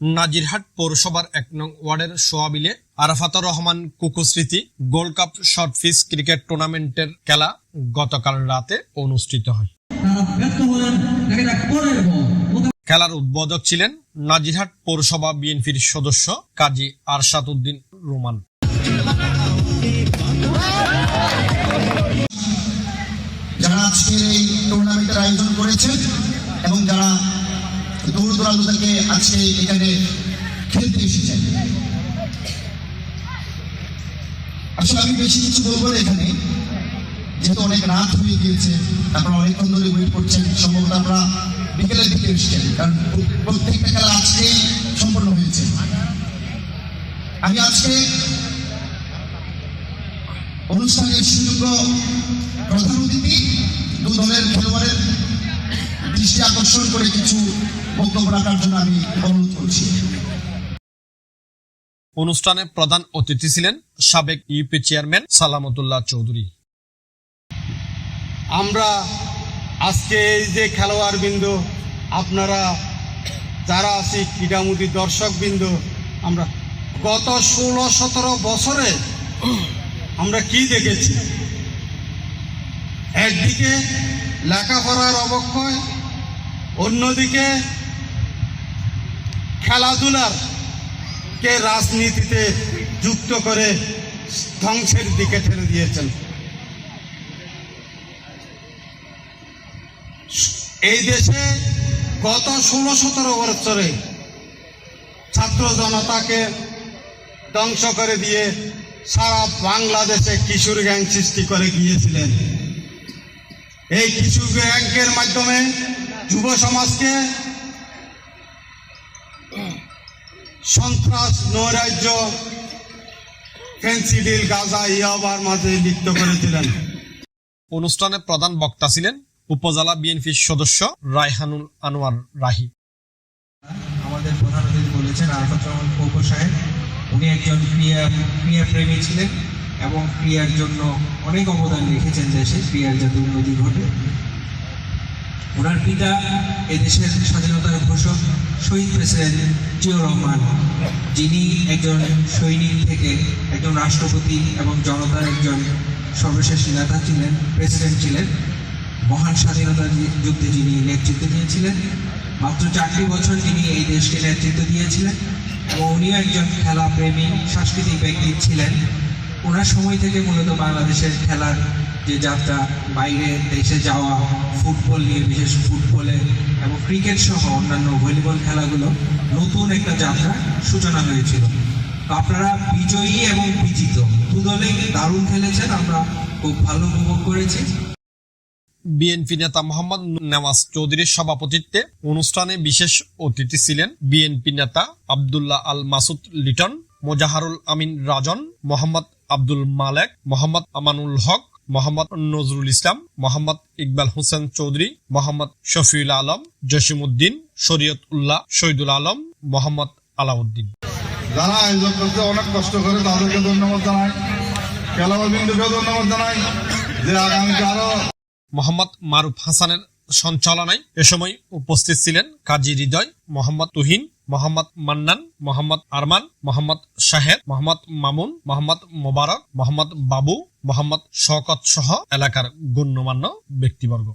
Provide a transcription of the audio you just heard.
নাজিরহাট পৌরসভার এক নং ওয়ার্ডের সোয়াবিলে আরাফাতুর রহমান কুকু স্মৃতি gold cup short pitch cricket টুর্নামেন্টের খেলা গতকাল রাতে অনুষ্ঠিত হয়। খেলার উদ্বোধক ছিলেন নাজিরহাট পৌরসভা বিএনপির সদস্য কাজী আরশাদ উদ্দিন রোমান। যারা আজকের এই টুর্নামেন্টের আয়োজন করেছে এবং যারা দূর দূরান্ত থেকে আজকে এখানে খেলতে এসেছেন। আসলে আমি বেশি কিছু বলব না এখানে। যেহেতু অনেক রাত হয়ে গিয়েছে, আপনারা অনেকক্ষণ ধরে ওয়েট করছেন, সম্ভবত আমরা বিকেলের দিকে এসেছেন, কারণ প্রত্যেকটা খেলা আজকেই সম্পন্ন হয়েছে। আমি আজকে অনুষ্ঠানের সুযোগ্য প্রধান অতিথি, দু দলের খেলোয়াড়ের আকর্ষণ করে কিছু বক্তব্য রাখার জন্য আমি অনুরোধ করছি। অনুষ্ঠানে প্রধান অতিথি ছিলেন সাবেক ইউপি চেয়ারম্যান সালামতুল্লাহ চৌধুরী। আমরা আজকে এই যে খেলোয়াড় বিন্দু আপনারা যারা আছি ক্রীড়ামুদী দর্শক বিন্দু আমরা গত ষোলো সতেরো বছরে আমরা কি দেখেছি? একদিকে লেখাপড়ার অবক্ষয় অন্যদিকে খেলাধুলার কে রাজনীতিতে যুক্ত করে ধ্বংসের দিকে ঠেলে দিয়েছেন। এই দেশে গত ষোলো সতেরো বছরে ছাত্র জনতাকে ধ্বংস করে দিয়ে সারা বাংলাদেশে কিশোর গ্যাং সৃষ্টি করে গিয়েছিলেন। এই কিশোর গ্যাংকের মাধ্যমে যুব সমাজকে সন্ত্রাস নৈরাজ্য ফেন্সিডিল গাজা ইয়াবার মাঝে লিপ্ত করেছিলেন অনুষ্ঠানে প্রধান বক্তা ছিলেন উপজেলা বিএনপির সদস্য রায়হানুল আনোয়ার রাহি। আমাদের প্রধান অতিথি বলেছেন আরফাত রহমান কৌকো সাহেব উনি একজন ক্রিয়া ক্রিয়া প্রেমী ছিলেন এবং ক্রিয়ার জন্য অনেক অবদান রেখেছেন দেশে ক্রিয়ার যাতে উন্নতি ঘটে। ওনার পিতা এদেশের স্বাধীনতার ঘোষক শহীদ প্রেসিডেন্ট জিয়র রহমান। যিনি একজন সৈনিক থেকে একজন রাষ্ট্রপতি এবং জনতার একজন সর্বশেষ নেতা ছিলেন, প্রেসিডেন্ট ছিলেন। মহান স্বাধীনতা যুদ্ধে যিনি নেতৃত্ব দিয়েছিলেন, মাত্র চারটি বছর তিনি এই দেশকে নেতৃত্ব দিয়েছিলেন এবং উনিও একজন খেলা প্রেমী সাংস্কৃতিক ব্যক্তি ছিলেন। ওনার সময় থেকে মূলত বাংলাদেশের খেলার যে যাত্রা, বাইরে দেশে যাওয়া, ফুটবল নিয়ে, বিশেষ ফুটবলে এবং ক্রিকেট সহ অন্যান্য ভলিবল খেলাগুলো নতুন একটা যাত্রা সূচনা হয়েছিল। আপনারা বিজয়ী এবং বিজিত দুদলেই দারুণ খেলেছেন, আমরা খুব ভালো উপভোগ করেছি। বিএনপি নেতা মোহাম্মদ নেওয়াজ চৌধুরীর সভাপতিত্বে অনুষ্ঠানে বিশেষ অতিথি ছিলেন বিএনপি নেতা আবদুল্লাহ আল মাসুদ লিটন, মোজাহারুল আমিন রাজন, মোহাম্মদ আব্দুল মালেক মোহাম্মদ আমানুল হক মোহাম্মদ নজরুল ইসলাম মোহাম্মদ ইকবাল হোসেন চৌধুরী মোহাম্মদ শফিউল আলম জসিমউদ্দিন শরীয়ত উল্লাহ শহীদুল আলম মোহাম্মদ আলাউদ্দিন। যারা আয়োজন করতে অনেক কষ্ট করে তাদেরকে ধন্যবাদ জানাই। খেলোয়াড় বিন্দুকেও ধন্যবাদ জানাই। যে আগামীতে আরও মোহাম্মদ মারুফ হাসানের সঞ্চালনায় এ সময় উপস্থিত ছিলেন কাজী হৃদয় মোহাম্মদ তুহিন মোহাম্মদ মান্নান, মোহাম্মদ আরমান, মোহাম্মদ শাহেদ, মোহাম্মদ মামুন, মোহাম্মদ মোবারক, মোহাম্মদ বাবু, মোহাম্মদ শওকত সহ এলাকার গণ্যমান্য ব্যক্তিবর্গ।